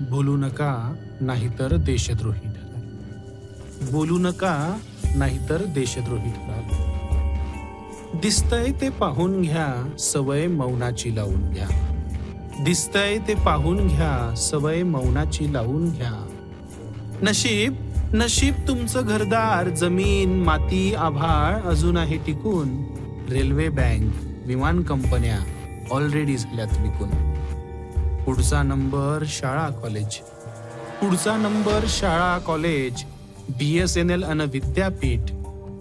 बोलू नका नाहीतर देशद्रोही ठराल बोलू नका नाहीतर देशद्रोही ठराल दिसतंय ते पाहून घ्या सवय मौनाची लावून घ्या. दिसतंय ते पाहून घ्या सवय मौनाची लावून घ्या. नशीब नशीब तुमचं घरदार जमीन माती आभाळ अजून आहे टिकून. रेल्वे बँक विमान कंपन्या ऑलरेडी झाल्यात विकून. पुढचा नंबर शाळा कॉलेज पुढचा नंबर शाळा college B S N L अन विद्यापीठ.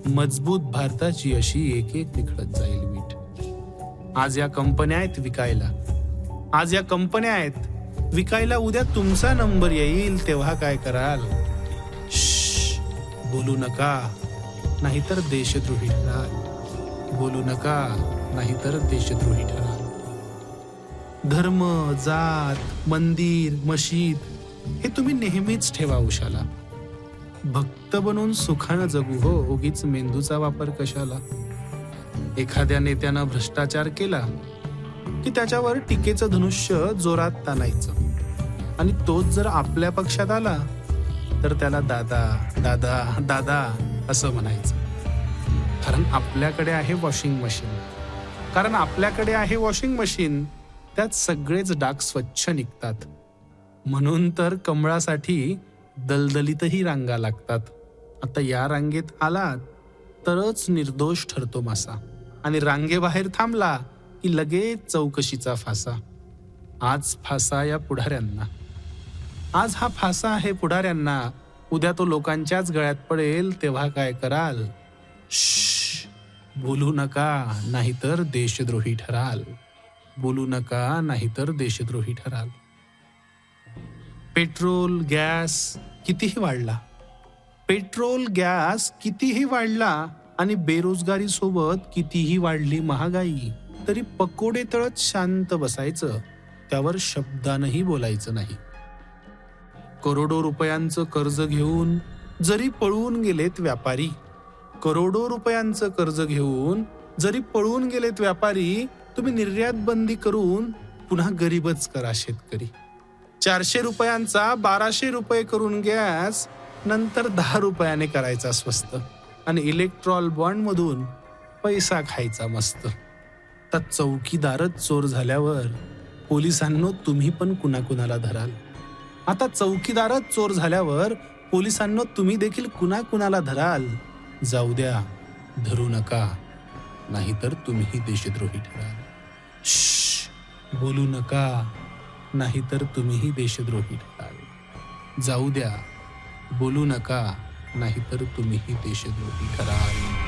मजबूत भारताची अशी एक एक निखळत जाईल मीठ आज या कंपन्या आहेत विकायला. आज या कंपन्या आहेत. विकायला उद्या तुमचा नंबर येईल तेव्हा काय कराल? बोलू नका. नाहीतर देशद्रोही ठराल. बोलू नका. नाहीतर देशद्रोही ठराल. धर्म जात मंदिर मशीद हे तुम्ही नेहमीच ठेवा उशाला. भक्त बनून सुखानं जगू हो उगीच मेंदूचा वापर कशाला? एखाद्या नेत्यानं भ्रष्टाचार केला की त्याच्यावर टीकेचं धनुष्य जोरात ताणायचं. आणि तोच जर आपल्या पक्षात आला तर त्याला दादा दादा दादा असं म्हणायचं. कारण आपल्याकडे आहे वॉशिंग मशीन. कारण आपल्याकडे आहे वॉशिंग मशीन. त्यात सगळेच डाग स्वच्छ निघतात. म्हणून तर कमळासाठी दलदलीतही रांगा लागतात. आता या रांगेत आलात तरच निर्दोष ठरतो मासा. आणि रांगेबाहेर थांबला की लगेच चौकशीचा फासा. आज फासा या पुढाऱ्यांना. आज हा फासा आहे पुढाऱ्यांना. उद्या तो लोकांच्याच गळ्यात पडेल तेव्हा काय कराल? श बोलू नका नाहीतर देशद्रोही ठराल. बोलू नका नाहीतर देशद्रोही ठराल. पेट्रोल गॅस कितीही वाढला. पेट्रोल गॅस कितीही वाढला आणि बेरोजगारी सोबत कितीही वाढली महागाई तरी पकोडे तळत शांत बसायचं त्यावर शब्दानही बोलायचं नाही. करोडो रुपयांचं कर्ज घेऊन जरी पळून गेलेत व्यापारी करोडो रुपयांचं कर्ज घेऊन जरी पळून गेलेत व्यापारी तुम्ही निर्यात बंदी करून पुन्हा गरीबच करा शेतकरी. चारशे रुपयांचा बाराशे रुपये करून गॅस नंतर दहा रुपयाने करायचा स्वस्त. आणि इलेक्ट्रॉल बॉन्ड मधून पैसा खायचा मस्त. तर चौकीदारच चोर झाल्यावर पोलिसांनो तुम्ही पण कुणाकुणाला धराल? आता चौकीदारच चोर झाल्यावर पोलिसांनो तुम्ही देखील कुणाकुणाला धराल? जाऊ द्या धरू नका. नाहीतर तुम्हीही देशद्रोही ठराल. बोलू नका. नाहीतर तुम्हीही देशद्रोही ठराल. जाऊ द्या. बोलू नका. नाहीतर तुम्हीही देशद्रोही ठराल.